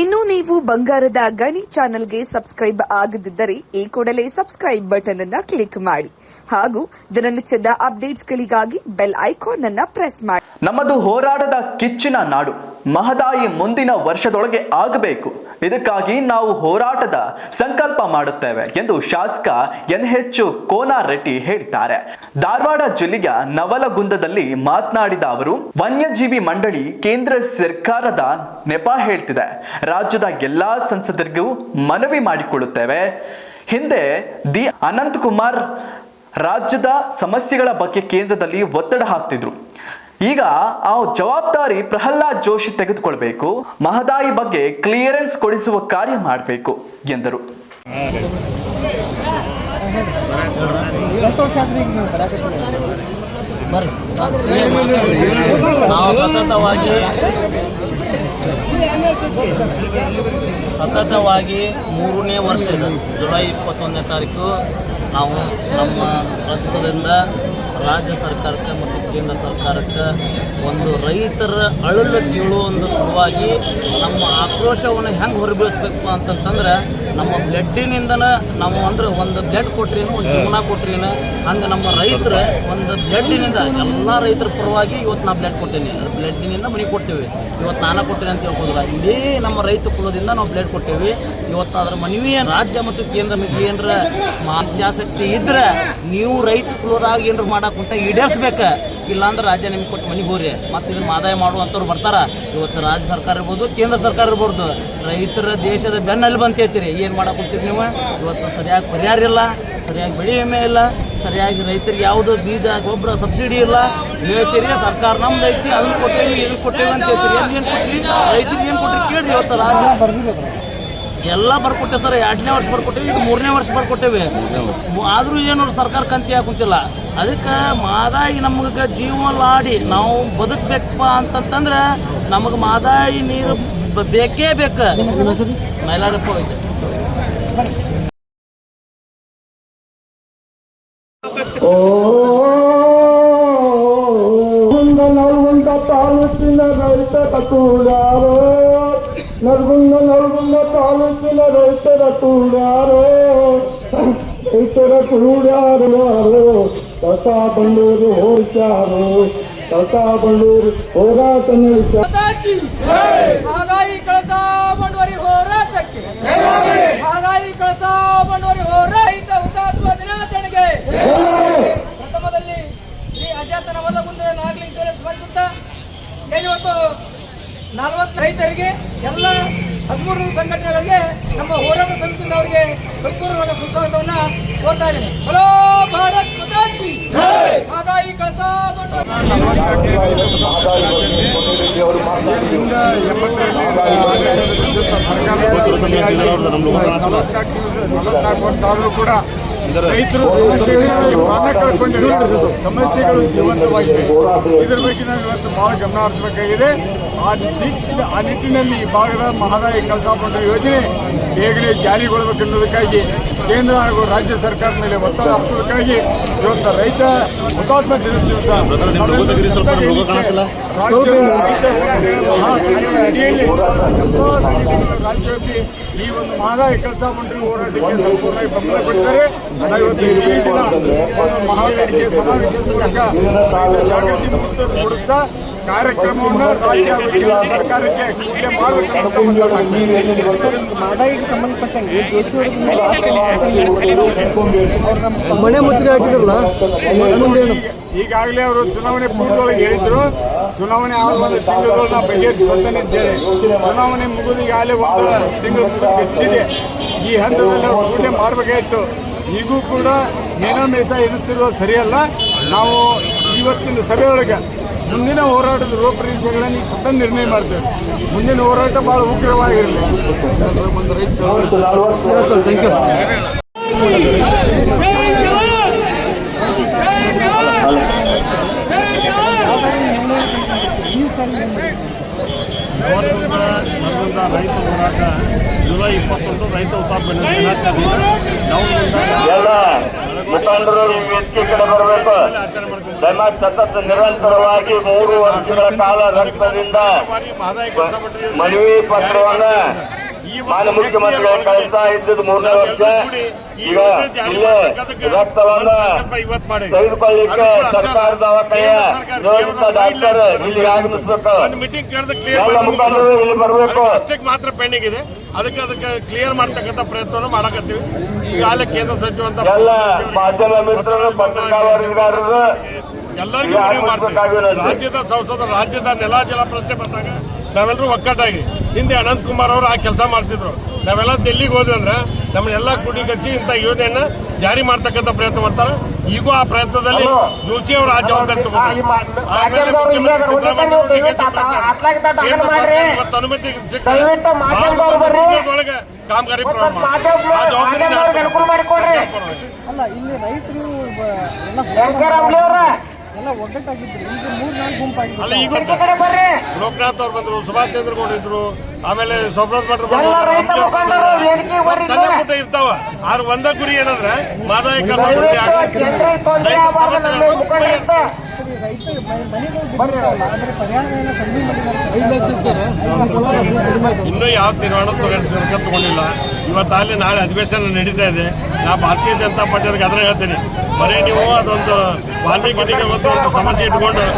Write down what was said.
ಇನ್ನು ನೀವು ಬಂಗಾರದ ಗಣಿ ಚಾನೆಲ್ಗೆ ಸಬ್ಸ್ಕ್ರೈಬ್ ಆಗದಿದ್ದರೆ ಈ ಕೂಡಲೇ ಸಬ್ಸ್ಕ್ರೈಬ್ ಬಟನ್ ಅನ್ನ ಕ್ಲಿಕ್ ಮಾಡಿ. ಹಾಗೂ ದಿನನಿತ್ಯದ ಅಪ್ಡೇಟ್ಸ್ಗಳಿಗಾಗಿ ಬೆಲ್ ಐಕಾನ್ ಅನ್ನ ಪ್ರೆಸ್ ಮಾಡಿ. ನಮ್ಮದು ಹೋರಾಟದ ಕಿಚ್ಚಿನ ನಾಡು. ಮಹದಾಯಿ ಮುಂದಿನ ವರ್ಷದೊಳಗೆ ಆಗಬೇಕು. ಇದಕ್ಕಾಗಿ ನಾವು ಹೋರಾಟದ ಸಂಕಲ್ಪ ಮಾಡುತ್ತೇವೆ ಎಂದು ಶಾಸಕ ಎನ್ ಎಚ್ ಕೋನಾರೆಡ್ಡಿ ಹೇಳಿದ್ದಾರೆ. ಧಾರವಾಡ ಜಿಲ್ಲೆಯ ನವಲಗುಂದದಲ್ಲಿ ಮಾತನಾಡಿದ ಅವರು, ವನ್ಯಜೀವಿ ಮಂಡಳಿ ಕೇಂದ್ರ ಸರ್ಕಾರದ ನೆಪ ಹೇಳ್ತಿದೆ. ರಾಜ್ಯದ ಎಲ್ಲಾ ಸಂಸದರಿಗೂ ಮನವಿ ಮಾಡಿಕೊಳ್ಳುತ್ತೇವೆ. ಹಿಂದೆ ದಿ ಅನಂತಕುಮಾರ್ ರಾಜ್ಯದ ಸಮಸ್ಯೆಗಳ ಬಗ್ಗೆ ಕೇಂದ್ರದಲ್ಲಿ ಒತ್ತಡ ಹಾಕ್ತಿದ್ರು. ಈಗ ಆ ಜವಾಬ್ದಾರಿ ಪ್ರಹ್ಲಾದ್ ಜೋಶಿ ತೆಗೆದುಕೊಳ್ಬೇಕು, ಮಹದಾಯಿ ಬಗ್ಗೆ ಕ್ಲಿಯರೆನ್ಸ್ ಕೊಡಿಸುವ ಕಾರ್ಯ ಮಾಡಬೇಕು, ಎಂದರು. ಸತತವಾಗಿ ಮೂರನೇ ವರ್ಷ ಇದೆ. ಜುಲೈ ಇಪ್ಪತ್ತೊಂದನೇ ತಾರೀಕು ನಾವು ನಮ್ಮ ರಕ್ತದಿಂದ ರಾಜ್ಯ ಸರ್ಕಾರಕ್ಕೆ ಮತ್ತು ಕೇಂದ್ರ ಸರ್ಕಾರಕ್ಕೆ ಒಂದು ರೈತರ ಅಳಲು ಕೀಳುವ ಸಲುವಾಗಿ ನಮ್ಮ ಆಕ್ರೋಶವನ್ನು ಹೆಂಗೆ ಹೊರಬೀಳಿಸ್ಬೇಕು ಅಂತಂತಂದ್ರೆ ನಮ್ಮ ಬ್ಲಡ್ಡಿನಿಂದನ ನಾವು ಅಂದ್ರೆ ಒಂದು ಬ್ಲಡ್ ಕೊಟ್ರೇನು ಒಂದು ಜೀವನ ಕೊಟ್ರೇನು ಹಂಗೆ ನಮ್ಮ ರೈತರ ಒಂದು ಬ್ಲಡ್ಡಿನಿಂದ ಎಲ್ಲ ರೈತರ ಪರವಾಗಿ ಇವತ್ತು ನಾವು ಬ್ಲಡ್ ಕೊಟ್ಟೇನೆ. ಬ್ಲಡ್ಡಿನಿಂದ ಮನೆ ಕೊಡ್ತೇವೆ ಇವತ್ತು ನಾನು ಕೊಟ್ಟೇನೆ ಅಂತ ಹೇಳ್ಬೋದಿಲ್ಲ. ಇಡೀ ನಮ್ಮ ರೈತ ಕುಲದಿಂದ ನಾವು ಬ್ಲಡ್ ಕೊಟ್ಟೇವಿ. ಇವತ್ತು ಅದರ ಮನವಿ ರಾಜ್ಯ ಮತ್ತು ಕೇಂದ್ರ ಏನರ ಮಾತ್ಯಾಸಕ್ತಿ ಇದ್ರೆ ನೀವು ರೈತ ಕುಲದಾಗ ಏನ್ರ ಮಾಡಾಕಂತ ಈಡೇರಿಸ್ಬೇಕು. ಇಲ್ಲಾಂದ್ರೆ ರಾಜ್ಯ ನಿಮ್ಗೆ ಕೊಟ್ಟು ಮನೆಗೆ ಹೋಗ್ರಿ. ಮತ್ತೆ ಇದನ್ನ ಆದಾಯ ಮಾಡುವಂಥವ್ರು ಬರ್ತಾರೆ. ಇವತ್ತು ರಾಜ್ಯ ಸರ್ಕಾರ ಇರ್ಬೋದು, ಕೇಂದ್ರ ಸರ್ಕಾರ ಇರ್ಬೋದು. ರೈತರ ದೇಶದ ಬೆನ್ನಲ್ಲಿ ಹೇಳ್ತೀರಿ ಏನು ಕುಂತೀರಿ ನೀವು? ಇವತ್ತು ಸರಿಯಾಗಿ ಪರಿಹಾರ ಇಲ್ಲ, ಸರಿಯಾಗಿ ಬೆಳೆ ವಿಮೆ ಇಲ್ಲ, ಸರಿಯಾಗಿ ರೈತರಿಗೆ ಯಾವುದು ಬೀಜ, ಗೊಬ್ಬರ, ಸಬ್ಸಿಡಿ ಇಲ್ಲ. ಹೇಳ್ತೀರಿ, ಸರ್ಕಾರ ನಮ್ದು ಐತಿ, ಅದನ್ನು ಕೊಟ್ಟೇವಿ, ಇದನ್ನು ಕೊಟ್ಟೇವಿ ಅಂತ ಹೇಳ್ತೀರಿ. ಏನು ಕೊಟ್ಟಿರಿ ರೈತರಿಗೆ ಏನು ಕೊಟ್ಟಿರಿ ಕೇಳಿರಿ ಇವತ್ತು ರಾಜ್ಯ. ಎಲ್ಲ ಬರ್ಕೊಟ್ಟೆ ಸರ್, ಎರಡನೇ ವರ್ಷ ಬರ್ಕೊಟ್ಟೇವಿ ಈಗ ಮೂರನೇ ವರ್ಷ ಬರ್ಕೊಟ್ಟೇವಿ. ಆದರೂ ಏನು ಸರ್ಕಾರ ಕಂತಿ ಹಾಕುಂತಿಲ್ಲ ಅದಕ್ಕೆ ಮಾದಾಯಿ ನಮಗೆ ಜೀವಲಾಡಿ ನಾವು ಬದುಕಬೇಕಪ್ಪ ಅಂತಂತಂದ್ರೆ ನಮಗೆ ಮಾದಾಯಿ ನೀರು ಬೇಕೇ ಬೇಕು. ಮೈಲಾರಪ್ಪ ನರಗುಂದ ತಾಲೂಕಿನ ರೈತ ನರಗುಂದ ನರಗುಂದ ತಾಲೂಕಿನ ರೈತರ ಕೂಡಾರೋ ರೈತರ ಕೂಡಾರೋ ಕಸ ಬಂಡೂರು ಹೋರ್ಚಾರೋ ಕಸ ಬಂಡೂರು ಹೋರಾಟ ನಡೆಸ ಮಹದಾಯಿ ಕಳಸ ಬಂಡೂರಿ ಹೋರಾಟಕ್ಕೆ ಮಹದಾಯಿ ಕಳಸ ಬಂಡೂರಿ ಹೋರಾಟ ಹುತಾತ್ಮ ದಿನಾಚರಣೆಗೆ ಪ್ರಥಮದಲ್ಲಿ ಶ್ರೀ ಅಜಾತನ ಮುಂದೆ ನಾಗಲಿ ಸ್ಮರಿಸುತ್ತಾ, ಏನಿವತ್ತು ನಲವತ್ತು ರೈತರಿಗೆ ಎಲ್ಲ ಹದಿಮೂರು ಸಂಘಟನೆಗಳಿಗೆ ನಮ್ಮ ಹೋರಾಟ ಸಮಿತಿಯಿಂದ ಅವರಿಗೆ ಸುಸ್ವಾಗತವನ್ನ ಕೋರ್ತಾ ಇದ್ದೇನೆ. ಹಲೋ ಭಾರತ್ ಮಾತಾಯಿ ಕಳಸ ನಲವತ್ನಾಲ್ಕು ಆದರೂ ಕೂಡ ರೈತರು ಪ್ರಾಣ ಸಮಸ್ಯೆಗಳು ಜೀವಂತವಾಗಿವೆ ಇದ್ರ ಬಗ್ಗೆ ನಾವು ಇವತ್ತು ಬಹಳ ಗಮನ ಹರಿಸಬೇಕಾಗಿದೆ. ಆ ನಿಟ್ಟಿನ ಆ ನಿಟ್ಟಿನಲ್ಲಿ ಈ ಭಾಗದ ಮಹದಾಯಿ ಕೆಲಸ ಯೋಜನೆ ಬೇಗನೆ ಜಾರಿಗೊಳ್ಳಬೇಕೆನ್ನುವುದಕ್ಕಾಗಿ ಕೇಂದ್ರ ಹಾಗೂ ರಾಜ್ಯ ಸರ್ಕಾರದ ಮೇಲೆ ಒತ್ತಡ ಹಾಕುವುದಕ್ಕಾಗಿ ಇವತ್ತು ರೈತ ಹುತಾತ್ಮ ದಿನದ ದಿವಸ ರಾಜ್ಯ ರೈತ ರಾಜ್ಯವ್ಯಾಪಿ ಈ ಒಂದು ಮಹದಾಯಿ ಕೆಲಸ ಮಂಡಳಿ ಹೋರಾಟಕ್ಕೆ ಸಂಪೂರ್ಣವಾಗಿ ಬೆಂಬಲ ಕೊಡ್ತಾರೆ ಇವತ್ತು ಈ ದಿನ ಒಂದು ಮಹಾವೇದಿಕೆ ಸಮಾವೇಶದ ಮೂಲಕ ಜಾಗೃತಿ ಮೂಡಿಸ- ಮೂಡಿಸ್ತಾ ಕಾರ್ಯಕ್ರಮವನ್ನು ರಾಜ್ಯ ಕೇಂದ್ರ ಸರ್ಕಾರಕ್ಕೆ ಕೂಡಲೇ ಮಾಡಬೇಕು ಈಗಾಗಲೇ ಅವರು ಚುನಾವಣೆ ಪೂರ್ವದೊಳಗೆ ಹೇಳಿದ್ರು. ಚುನಾವಣೆ ಆದ ಒಂದು ತಿಂಗಳೊಳಗೆ ನಾವು ಬಗೆಹರಿಸಿಕೊಳ್ತೇನೆ ಅಂತೇಳಿ ಚುನಾವಣೆ ಮುಗಿದು ಈಗಾಗಲೇ ಒಂದು ತಿಂಗಳು ಹೆಚ್ಚಿದೆ ಈ ಹಂತದಲ್ಲಿ ನಾವು ಕೂಡಲೇ ಮಾಡಬೇಕಾಯಿತು. ಈಗೂ ಕೂಡ ಮೇನಾ ಮೇಸ ಎನಿಸ್ತಿರೋದು ಸರಿಯಲ್ಲ. ನಾವು ಇವತ್ತಿನ ಸಭೆಯೊಳಗೆ ಮುಂದಿನ ಹೋರಾಟದ ರೂಪರೇಷೆಗಳನ್ನು ಈಗ ಸತ್ತ ನಿರ್ಣಯ ಮಾಡ್ತೇವೆ. ಮುಂದಿನ ಹೋರಾಟ ಬಹಳ ಉಗ್ರವಾಗಿರಲಿ. ರೈತ ಹೋರಾಟ ಇಪ್ಪತ್ತೊಂದು ರೈತ ಹುತಾತ್ಮ ಕಡೆ ಬರಬೇಕು. ಮಾಡ್ಕೊಂಡು ಸತತ ನಿರಂತರವಾಗಿ ಮೂರು ವರ್ಷಗಳ ಕಾಲ ರಕ್ತದಿಂದ ಮನವಿ ಪತ್ರವನ್ನ ಮಾನ್ಯ ಮುಖ್ಯಮಂತ್ರಿಗಳು ಕಳಿಸ್ತಾ ಇದ್ದದ್ದು ಮೂರನೇ ವರ್ಷ. ಈಗ ಇಲ್ಲೇ ರಕ್ತವನ್ನ ತೆಗೆದುಕೊಳ್ಳಿಕ್ಕೆ ಸರ್ಕಾರ ದವಾಖಾನೆಯ ನಿಯೋಜಿತ ಡಾಕ್ಟರ್ ಇಲ್ಲಿಗೆ ಆಗಮಿಸಬೇಕು. ಎಲ್ಲ ಮುಖಂಡರು ಇಲ್ಲಿ ಬರಬೇಕು. ಮಾತ್ರ ಪೆಂಡಿಂಗ್ ಇದೆ. ಅದಕ್ಕೆ ಅದಕ್ಕೆ ಕ್ಲಿಯರ್ ಮಾಡ್ತಕ್ಕಂಥ ಪ್ರಯತ್ನ ಮಾಡಕತ್ತೀವಿ. ಈಗಾಗಲೇ ಕೇಂದ್ರ ಸಚಿವ ಅಂತ ಎಲ್ಲ ಮಾಧ್ಯಮ ಮಿತ್ರರು ಪತ್ರಿಕಾ ವರದಿಗಾರರು ಎಲ್ಲರಿಗೂ ರಾಜ್ಯದ ಸಂಸದ ರಾಜ್ಯದ ನೆಲ ಜಲ ಪ್ರಶ್ನೆ ಬಂದಾಗ ನಾವೆಲ್ಲರೂ ಒಕ್ಕಟ್ಟಾಗಿ ಹಿಂದೆ ಅನಂತ್ ಕುಮಾರ್ ಅವರು ಆ ಕೆಲಸ ಮಾಡ್ತಿದ್ರು. ನಾವೆಲ್ಲ ಡೆಲ್ಲಿಗೆ ಹೋದ್ವಿ ಅಂದ್ರೆ ನಮ್ಮನ್ನೆಲ್ಲ ಕುಡಿಗಚ್ಚಿ ಇಂಥ ಯೋಜನೆಯನ್ನ ಜಾರಿ ಮಾಡ್ತಕ್ಕಂಥ ಪ್ರಯತ್ನ ಮಾಡ್ತಾರೆ. ಈಗೂ ಆ ಪ್ರಯತ್ನದಲ್ಲಿ ಜೋಶಿ ಅವರು ಆ ಜವಾಬ್ದಾರಿ ಇವತ್ತು ಅನುಮತಿ ಒಳಗೆ ಕಾಮಗಾರಿ ಜವಾಬ್ದಾರಿ ನಾವು ಅಲ್ಲ ಇಲ್ಲಿ ರೈತರು ಬ- ಎಲ್ಲ ಎಲ್ಲ ಒಗ್ಗಟ್ಟಾಗಿದ್ರು. ಈಗ ಮೂರ್ ನಾಲ್ಕು ಗುಂಪಾಗಿದ್ರು ಅಲ್ಲ ಈಗ ಲೋಕನಾಥ್ ಅವ್ರು ಬಂದ್ರು ಸುಭಾಷ್ ಚಂದ್ರ ಗೌಡ ಇದ್ರು ಆಮೇಲೆ ಸೊಬ್ರತ್ ಭಟ್ರು ಬಂದ್ರು. ಸಣ್ಣ ಪುಟ್ಟ ಇರ್ತಾವ. ಆದ್ರೆ ಒಂದ ಗುರಿ ಏನಂದ್ರೆ ಮಾದಾಯ ಕೆಲಸ ಇನ್ನೂ ಯಾವ ತೀರ್ಮಾನ ತಗೊಂಡ್ ತಗೊಂಡಿಲ್ಲ. ಇವತ್ತು ಅಲ್ಲಿ ನಾಳೆ ಅಧಿವೇಶನ ನಡೀತಾ ಇದೆ. ನಾ ಭಾರತೀಯ ಜನತಾ ಪಾರ್ಟಿಯವ್ರಿಗೆ ಅದ್ರ ಹೇಳ್ತೀನಿ. ಬರೀ ನೀವು ಅದೊಂದು ವಾಲ್ಮೀಕಿ ಒಂದು ಸಮಸ್ಯೆ ಇಟ್ಕೊಂಡು